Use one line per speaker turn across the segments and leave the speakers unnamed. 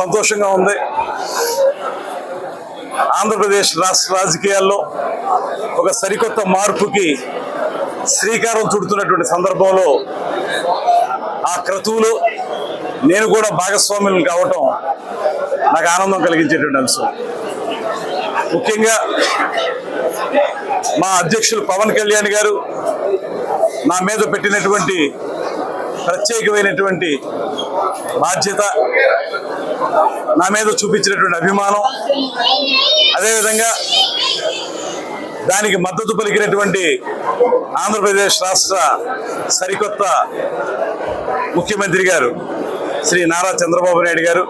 సంతోషంగా ఉంది. ఆంధ్రప్రదేశ్ రాష్ట్ర రాజకీయాల్లో ఒక సరికొత్త మార్పుకి శ్రీకారం చుడుతున్నటువంటి సందర్భంలో ఆ క్రతువులో నేను కూడా భాగస్వామ్యం కావటం నాకు ఆనందం కలిగించేటువంటి అంశం. ముఖ్యంగా మా అధ్యక్షులు పవన్ కళ్యాణ్ గారు నా మీద పెట్టినటువంటి ప్రత్యేకమైనటువంటి బాధ్యత నా మీద చూపించినటువంటి అభిమానం. అదేవిధంగా దానికి మద్దతు పలికినటువంటి ఆంధ్రప్రదేశ్ రాష్ట్ర సరికొత్త ముఖ్యమంత్రి గారు శ్రీ నారా చంద్రబాబు నాయుడు గారు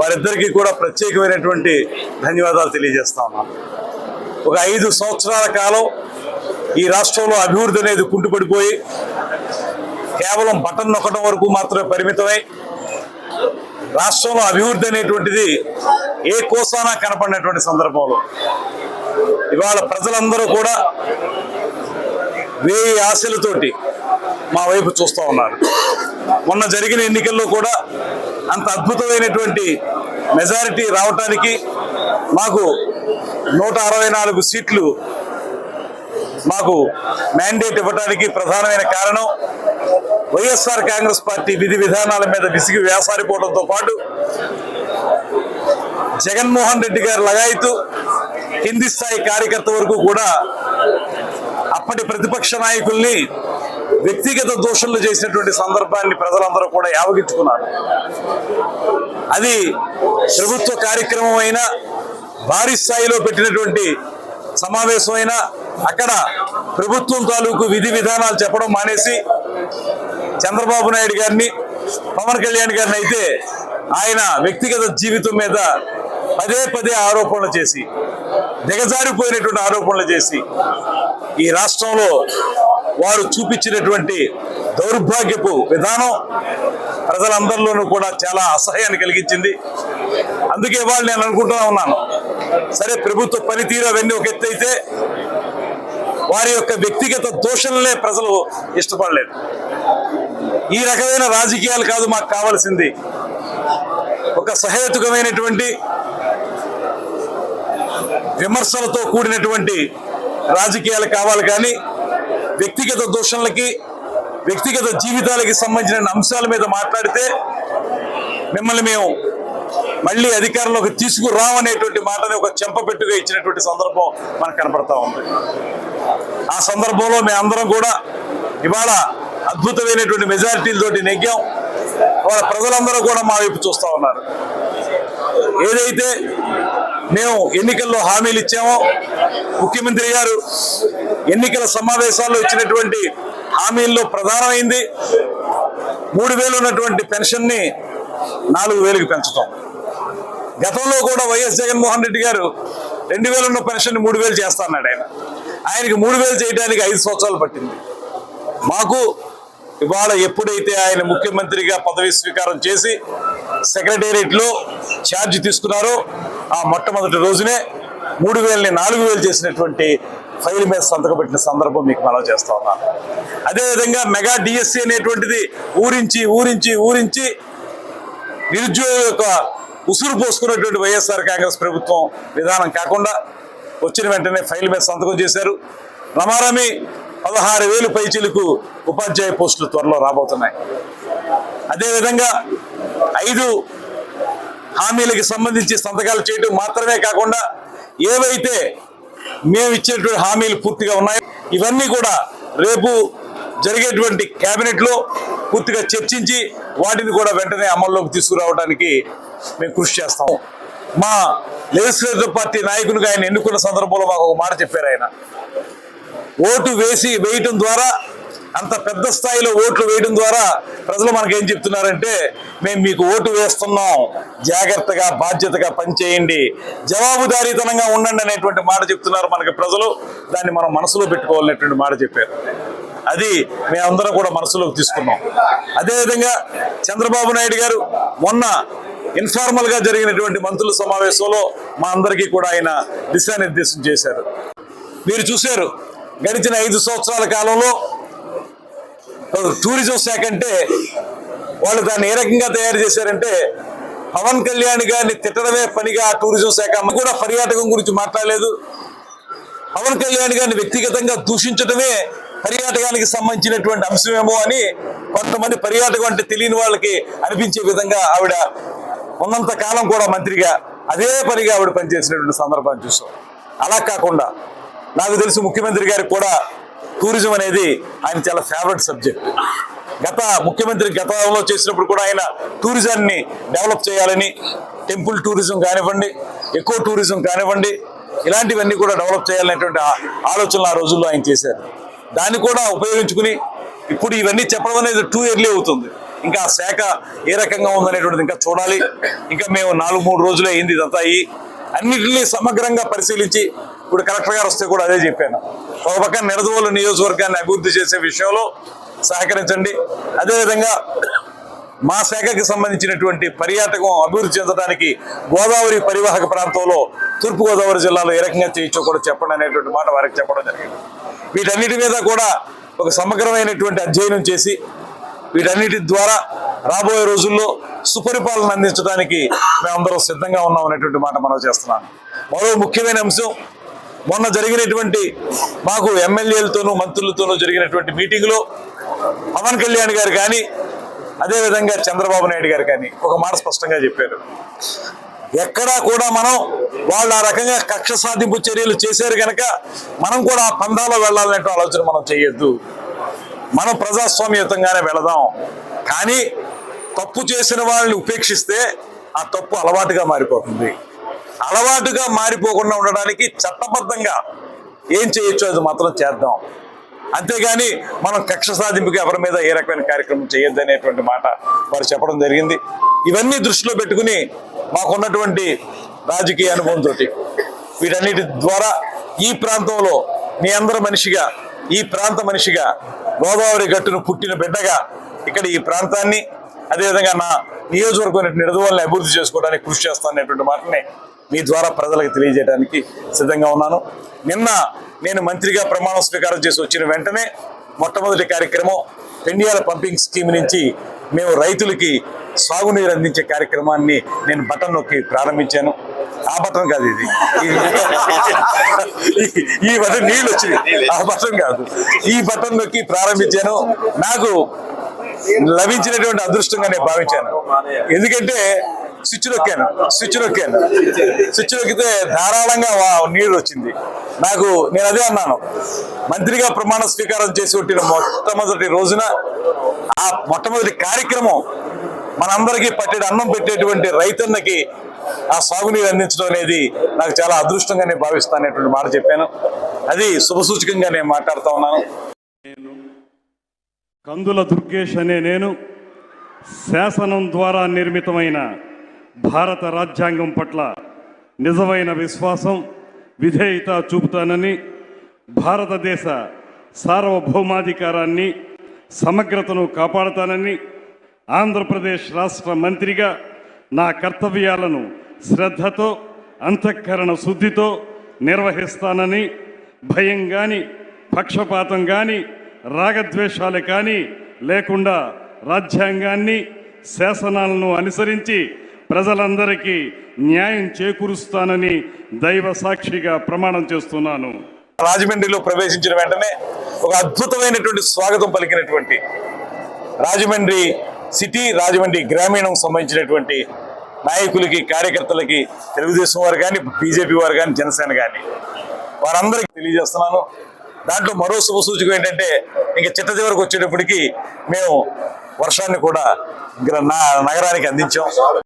వారిద్దరికీ కూడా ప్రత్యేకమైనటువంటి ధన్యవాదాలు తెలియజేస్తా ఉన్నాను. ఒక ఐదు సంవత్సరాల కాలం ఈ రాష్ట్రంలో అభివృద్ధి అనేది కుంటుపడిపోయి కేవలం బటన్ నొక్కడం వరకు మాత్రమే పరిమితమై రాష్ట్రంలో అభివృద్ధి అనేటువంటిది ఏ కోసానా కనపడినటువంటి సందర్భంలో. ఇవాళ ప్రజలందరూ కూడా వేయి ఆశలతోటి మా వైపు చూస్తూ ఉన్నారు. మొన్న జరిగిన ఎన్నికల్లో కూడా అంత అద్భుతమైనటువంటి మెజారిటీ రావటానికి మాకు నూట అరవై నాలుగు సీట్లు మాకు మ్యాండేట్ ఇవ్వడానికి ప్రధానమైన కారణం వైఎస్ఆర్ కాంగ్రెస్ పార్టీ విధి విధానాల మీద విసిగి వేసారిపోవడంతో పాటు జగన్మోహన్ రెడ్డి గారు లగాయితూ కింది స్థాయి కార్యకర్త వరకు కూడా అప్పటి ప్రతిపక్ష నాయకుల్ని వ్యక్తిగత దోషులు చేసినటువంటి సందర్భాన్ని ప్రజలందరూ కూడా యావగించుకున్నారు. అది ప్రభుత్వ కార్యక్రమం అయినా భారీ స్థాయిలో పెట్టినటువంటి సమావేశమైన అక్కడ ప్రభుత్వం తాలూకు విధి విధానాలు చెప్పడం మానేసి చంద్రబాబు నాయుడు గారిని పవన్ కళ్యాణ్ గారిని అయితే ఆయన వ్యక్తిగత జీవితం మీద పదే పదే ఆరోపణలు చేసి దిగజారిపోయినటువంటి ఆరోపణలు చేసి ఈ రాష్ట్రంలో వారు చూపించినటువంటి దౌర్భాగ్యపు విధానం ప్రజలందరిలోనూ కూడా చాలా అసహ్యాన్ని కలిగించింది. అందుకే వాళ్ళు నేను అనుకుంటూ ఉన్నాను. సరే ప్రభుత్వ పనితీరు అవన్నీ ఒక ఎత్తు అయితే వారి యొక్క వ్యక్తిగత దోషణలే ప్రజలు ఇష్టపడలేదు. ఈ రకమైన రాజకీయాలు కాదు మాకు కావాల్సింది. ఒక సహేతుకమైనటువంటి విమర్శలతో కూడినటువంటి రాజకీయాలు కావాలి కానీ వ్యక్తిగత దోషణలకి వ్యక్తిగత జీవితాలకి సంబంధించిన అంశాల మీద మాట్లాడితే మిమ్మల్ని మేము మళ్ళీ అధికారంలోకి తీసుకురావనేటువంటి మాటని ఒక చెంపపెట్టుగా ఇచ్చినటువంటి సందర్భం మనకు కనపడతా ఉంది. ఆ సందర్భంలో మేమందరం కూడా ఇవాళ అద్భుతమైనటువంటి మెజారిటీలతోటి నెగ్గాం. వాళ్ళ ప్రజలందరూ కూడా మా వైపు చూస్తూ ఉన్నారు. ఏదైతే మేము ఎన్నికల్లో హామీలు ఇచ్చామో ముఖ్యమంత్రి గారు ఎన్నికల సమావేశాల్లో ఇచ్చినటువంటి హామీల్లో ప్రధానమైంది మూడు వేలు ఉన్నటువంటి పెన్షన్ని నాలుగు వేలకు పెంచడం గతంలో కూడా వైఎస్ జగన్మోహన్ రెడ్డి గారు రెండు వేలు ఉన్న పెన్షన్ మూడు వేలు చేస్తా అన్నాడు ఆయన. ఆయనకి మూడు వేలు చేయడానికి ఐదు సంవత్సరాలు పట్టింది. మాకు ఇవాళ ఎప్పుడైతే ఆయన ముఖ్యమంత్రిగా పదవి స్వీకారం చేసి సెక్రటేరియట్లో ఛార్జ్ తీసుకున్నారో ఆ మొట్టమొదటి రోజునే మూడు వేలని నాలుగు వేలు చేసినటువంటి ఫైల్ మీద సంతకం పెట్టిన సందర్భం మీకు మనం చేస్తా ఉన్నాను అదేవిధంగా మెగా డిఎస్సి అనేటువంటిది ఊరించి ఊరించి ఊరించి నిరుద్యోగ యొక్క ఉసురు పోసుకున్నటువంటి వైఎస్ఆర్ కాంగ్రెస్ ప్రభుత్వం విధానం కాకుండా వచ్చిన వెంటనే ఫైల్ మీద సంతకం చేశారు. రమారమి పదహారు వేలు పైచీలకు ఉపాధ్యాయ పోస్టులు త్వరలో రాబోతున్నాయి. అదేవిధంగా ఐదు హామీలకి సంబంధించి సంతకాలు చేయడం మాత్రమే కాకుండా ఏవైతే మేము ఇచ్చినటువంటి హామీలు పూర్తిగా ఉన్నాయో ఇవన్నీ కూడా రేపు జరిగేటువంటి క్యాబినెట్లో పూర్తిగా చర్చించి వాటిని కూడా వెంటనే అమల్లోకి తీసుకురావడానికి మేము కృషి చేస్తాము. మా లెజిస్లేటివ్ పార్టీ నాయకునిగా ఆయన ఎన్నుకున్న సందర్భంలో మాకు ఒక మాట చెప్పారు ఆయన. ఓటు వేసి వేయటం ద్వారా అంత పెద్ద స్థాయిలో ఓట్లు వేయడం ద్వారా ప్రజలు మనకేం చెప్తున్నారంటే మేము మీకు ఓటు వేస్తున్నాం. జాగ్రత్తగా బాధ్యతగా పనిచేయండి. జవాబుదారీతనంగా ఉండండి అనేటువంటి మాట చెప్తున్నారు మనకి ప్రజలు. దాన్ని మనం మనసులో పెట్టుకోవాలనేటువంటి మాట చెప్పారు. అది మేమందరం కూడా మనసులోకి తీసుకున్నాం. అదేవిధంగా చంద్రబాబు నాయుడు గారు మొన్న ఇన్ఫార్మల్గా జరిగినటువంటి మంత్రుల సమావేశంలో మా అందరికీ కూడా ఆయన దిశానిర్దేశం చేశారు. మీరు చూశారు గడిచిన ఐదు సంవత్సరాల కాలంలో టూరిజం శాఖ అంటే వాళ్ళు దాన్ని ఏ రకంగా తయారు చేశారంటే పవన్ కళ్యాణ్ గారిని తిట్టడమే పనిగా టూరిజం శాఖ. కూడా పర్యాటకం గురించి మాట్లాడలేదు. పవన్ కళ్యాణ్ గారిని వ్యక్తిగతంగా దూషించడమే పర్యాటకానికి సంబంధించినటువంటి అంశమేమో అని కొంతమంది పర్యాటకం అంటే తెలియని వాళ్ళకి అనిపించే విధంగా ఆవిడ ఉన్నంత కాలం కూడా మంత్రిగా అదే పనిగా ఆవిడ పనిచేసినటువంటి సందర్భాన్ని చూసాం. అలా కాకుండా నాకు తెలిసి ముఖ్యమంత్రి గారికి కూడా టూరిజం అనేది ఆయన చాలా ఫేవరెట్ సబ్జెక్ట్ గత ముఖ్యమంత్రి గతంలో చేసినప్పుడు కూడా ఆయన టూరిజాన్ని డెవలప్ చేయాలని టెంపుల్ టూరిజం కానివ్వండి ఎక్కువ టూరిజం కానివ్వండి ఇలాంటివన్నీ కూడా డెవలప్ చేయాలనేటువంటి ఆలోచనలు ఆ రోజుల్లో ఆయన చేశారు. దాన్ని కూడా ఉపయోగించుకుని ఇప్పుడు ఇవన్నీ చెప్పడం అనేది టూ ఇయర్లీ అవుతుంది. ఇంకా ఆ శాఖ ఏ రకంగా ఉందనేటువంటిది ఇంకా చూడాలి. ఇంకా మేము నాలుగు మూడు రోజులే అయింది ఇదంతా అయ్యి అన్నిటినీ సమగ్రంగా పరిశీలించి ఇప్పుడు కలెక్టర్ గారు వస్తే కూడా అదే చెప్పాను. ఒక పక్కన నిడదవోలు నియోజకవర్గాన్ని అభివృద్ధి చేసే విషయంలో సహకరించండి. అదేవిధంగా మా శాఖకి సంబంధించినటువంటి పర్యాటకం అభివృద్ధి చెందడానికి గోదావరి పరివాహక ప్రాంతంలో తూర్పుగోదావరి జిల్లాలో ఏ రకంగా చేయొచ్చో కూడా చెప్పండి అనేటువంటి మాట వారికి చెప్పడం జరిగింది. వీటన్నిటి మీద కూడా ఒక సమగ్రమైనటువంటి అధ్యయనం చేసి వీటన్నిటి ద్వారా రాబోయే రోజుల్లో సుపరిపాలన అందించడానికి మేమందరం సిద్ధంగా ఉన్నాం అనేటువంటి మాట మనం చేస్తున్నాను మరో ముఖ్యమైన అంశం మొన్న జరిగినటువంటి మాకు ఎమ్మెల్యేలతోనూ మంత్రులతోనూ జరిగినటువంటి మీటింగ్లో పవన్ కళ్యాణ్ గారు కానీ అదేవిధంగా చంద్రబాబు నాయుడు గారు కానీ ఒక మాట స్పష్టంగా చెప్పారు. ఎక్కడా కూడా మనం వాళ్ళు ఆ రకంగా కక్ష సాధింపు చర్యలు చేశారు కనుక మనం కూడా ఆ పందాలో వెళ్ళాలనే ఆలోచన మనం చేయొద్దు. మనం ప్రజాస్వామ్యయుతంగానే వెళదాం. కానీ తప్పు చేసిన వాళ్ళని ఉపేక్షిస్తే ఆ తప్పు అలవాటుగా మారిపోతుంది. అలవాటుగా మారిపోకుండా ఉండడానికి చట్టబద్ధంగా ఏం చేయొచ్చో అది మాత్రం చేద్దాం. అంతేగాని మనం కక్ష సాధింపుకి ఎవరి మీద ఏ రకమైన కార్యక్రమం చేయొద్దు అనేటువంటి మాట వారు చెప్పడం జరిగింది. ఇవన్నీ దృష్టిలో పెట్టుకుని మాకున్నటువంటి రాజకీయ అనుభవంతో వీటన్నిటి ద్వారా ఈ ప్రాంతంలో మీ అందరి మనిషిగా ఈ ప్రాంత మనిషిగా గోదావరి గట్టును పుట్టిన బిడ్డగా ఇక్కడ ఈ ప్రాంతాన్ని అదేవిధంగా నా నియోజకవర్గం నిడదవల్ని అభివృద్ధి చేసుకోవడానికి కృషి చేస్తాననేటువంటి మాటని మీ ద్వారా ప్రజలకు తెలియజేయడానికి సిద్ధంగా ఉన్నాను. నిన్న నేను మంత్రిగా ప్రమాణ స్వీకారం చేసి వచ్చిన వెంటనే మొట్టమొదటి కార్యక్రమం పెండియాల పంపింగ్ స్కీమ్ నుంచి మేము రైతులకి సాగునీరు అందించే కార్యక్రమాన్ని నేను బటన్ నొక్కి ప్రారంభించాను. ఆ బటన్ కాదు ఇది. ఈ- బటన్ నీళ్ళు వచ్చింది ఆ బటన్ కాదు. ఈ బటన్ నొక్కి ప్రారంభించాను. నాకు లభించినటువంటి అదృష్టంగా నేను భావించాను. ఎందుకంటే స్విచ్ నొక్కాను. స్విచ్ నొక్కాను. స్విచ్ నొక్కితే ధారాళంగా నీరు వచ్చింది. నాకు నేను అదే అన్నాను. మంత్రిగా ప్రమాణ స్వీకారం చేసి కొట్టిన మొట్టమొదటి రోజున ఆ మొట్టమొదటి కార్యక్రమం మనందరికీ పట్టేటి అన్నం పెట్టేటువంటి రైతన్నకి ఆ సాగునీరు అందించడం అనేది నాకు చాలా అదృష్టంగా నేను భావిస్తాననేటువంటి మాట చెప్పాను. అది శుభసూచకంగా నేను మాట్లాడుతూ ఉన్నాను.
కందుల దుర్గేష్ అనే నేను శాసనం ద్వారా నిర్మితమైన భారత రాజ్యాంగం పట్ల నిజమైన విశ్వాసం విధేయత చూపుతానని భారతదేశ సార్వభౌమాధికారాన్ని సమగ్రతను కాపాడతానని ఆంధ్రప్రదేశ్ రాష్ట్ర మంత్రిగా నా కర్తవ్యాలను శ్రద్ధతో అంతఃకరణ శుద్ధితో నిర్వహిస్తానని భయం కానీ పక్షపాతం కానీ రాగద్వేషాలు కానీ లేకుండా రాజ్యాంగాన్ని శాసనాలను అనుసరించి ప్రజలందరికీ న్యాయం చేకూరుస్తానని దైవ సాక్షిగా ప్రమాణం చేస్తున్నాను.
రాజమండ్రిలో ప్రవేశించిన వెంటనే ఒక అద్భుతమైనటువంటి స్వాగతం పలికినటువంటి రాజమండ్రి సిటీ రాజమండ్రి గ్రామీణం సంబంధించినటువంటి నాయకులకి కార్యకర్తలకి తెలుగుదేశం వారు కానీ బీజేపీ వారు కానీ జనసేన కానీ వారందరికీ తెలియజేస్తున్నాను. దాంట్లో మరో శుభ సూచకం ఏంటంటే ఇంకా చిట్ట చివరికి వచ్చేటప్పటికి మేము వర్షాన్ని కూడా నా- నగరానికి అందించాం.